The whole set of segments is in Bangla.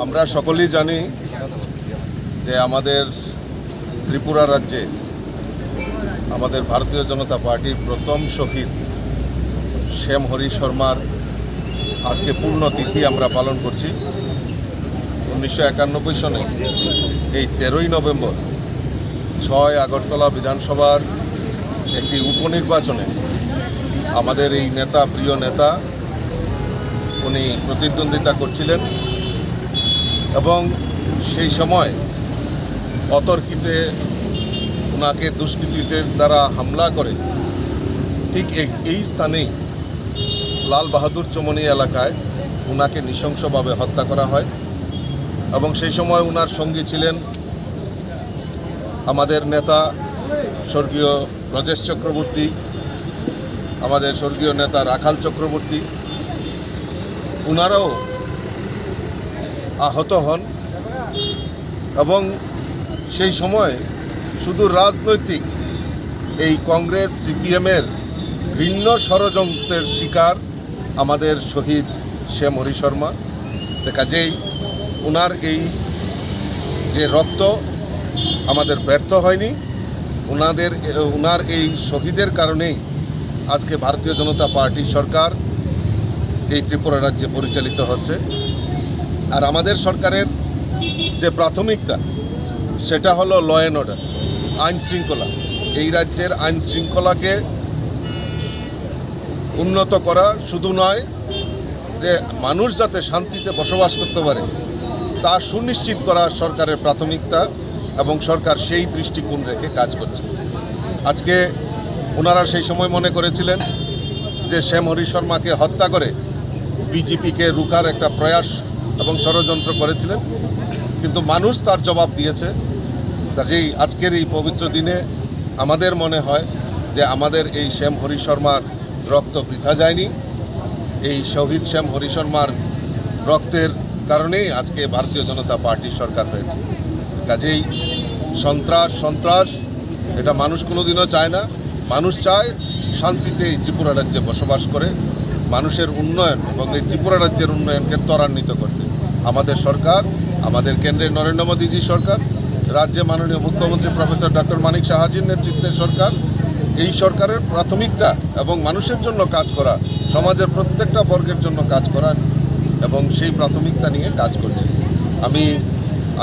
আমরা সকলেই জানি যে আমাদের ত্রিপুরা রাজ্যে আমাদের ভারতীয় জনতা পার্টির প্রথম শহীদ শ্যাম হরি শর্মার আজকে পূর্ণ তিথি আমরা পালন করছি। উনিশশো একানব্বই সনে এই তেরোই নভেম্বর ছয় আগরতলা বিধানসভার একটি উপনির্বাচনে আমাদের এই নেতা, প্রিয় নেতা, উনি প্রতিদ্বন্দ্বিতা করছিলেন। এবং সেই সময় অতর্কিতে ওনাকে দুষ্কৃতীদের দ্বারা হামলা করে, ঠিক এই- স্থানেই লাল বাহাদুর চমনি এলাকায় ওনাকে নৃশংসভাবে হত্যা করা হয় এবং সেই সময় ওনার সঙ্গী ছিলেন আমাদের নেতা স্বর্গীয় ব্রজেশ চক্রবর্তী, আমাদের স্বর্গীয় নেতা রাখাল চক্রবর্তী। ওনারাও আহত হন এবং সেই সময় শুধু রাজনৈতিক এই কংগ্রেস সিপিএমের ভিন্ন ষড়যন্ত্রের শিকার আমাদের শহীদ শ্যাম হরি শর্মা। কাজেই ওনার এই যে রক্ত আমাদের ব্যর্থ হয়নি ওনাদের ওনার এই শহীদের কারণেই আজকে ভারতীয় জনতা পার্টি সরকার এই ত্রিপুরা রাজ্যে পরিচালিত হচ্ছে। আর আমাদের সরকারের যে প্রাথমিকতা, সেটা হলো ল অ্যান্ড অর্ডার আইন শৃঙ্খলা। এই রাজ্যের আইন শৃঙ্খলাকে উন্নত করা শুধু নয়, যে মানুষ যাতে শান্তিতে বসবাস করতে পারে, তা সুনিশ্চিত করা সরকারের প্রাথমিকতা এবং সরকার সেই দৃষ্টিকোণ রেখে কাজ করছে। আজকে ওনারা সেই সময় মনে করেছিলেন যে শ্যাম হরি শর্মাকে হত্যা করে বিজেপিকে রুখার একটা প্রয়াস এবং ষড়যন্ত্র করেছিলেন। কিন্তু মানুষ তার জবাব দিয়েছে। কাজেই আজকের এই পবিত্র দিনে আমাদের মনে হয় যে আমাদের এই শ্যাম হরি শর্মার রক্ত বৃথা যায়নি। এই শহীদ শ্যাম হরি শর্মার রক্তের কারণেই আজকে ভারতীয় জনতা পার্টির সরকার হয়েছে। কাজেই সন্ত্রাস সন্ত্রাস, এটা মানুষ কোনোদিনও চায় না। মানুষ চায় শান্তিতে এই ত্রিপুরা রাজ্যে বসবাস করে। মানুষের উন্নয়ন এবং এই ত্রিপুরা রাজ্যের উন্নয়নকে ত্বরান্বিত করতে। আমাদের সরকার, আমাদের কেন্দ্রের নরেন্দ্র মোদীজি সরকার, রাজ্যে মাননীয় মুখ্যমন্ত্রী প্রফেসর ডক্টর মানিক সাহাজির নেতৃত্বের সরকার। এই সরকারের প্রাথমিকতা এবং মানুষের জন্য কাজ করা, সমাজের প্রত্যেকটা বর্গের জন্য কাজ করা এবং সেই প্রাথমিকতা নিয়ে কাজ করছে। আমি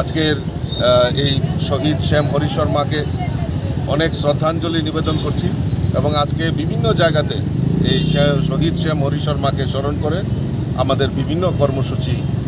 আজকের এই শহীদ শ্যাম হরি শর্মাকে অনেক শ্রদ্ধাঞ্জলি নিবেদন করছি এবং আজকে বিভিন্ন জায়গাতে এই শহীদ শ্যাম হরি শর্মাকে স্মরণ করে আমাদের বিভিন্ন কর্মসূচি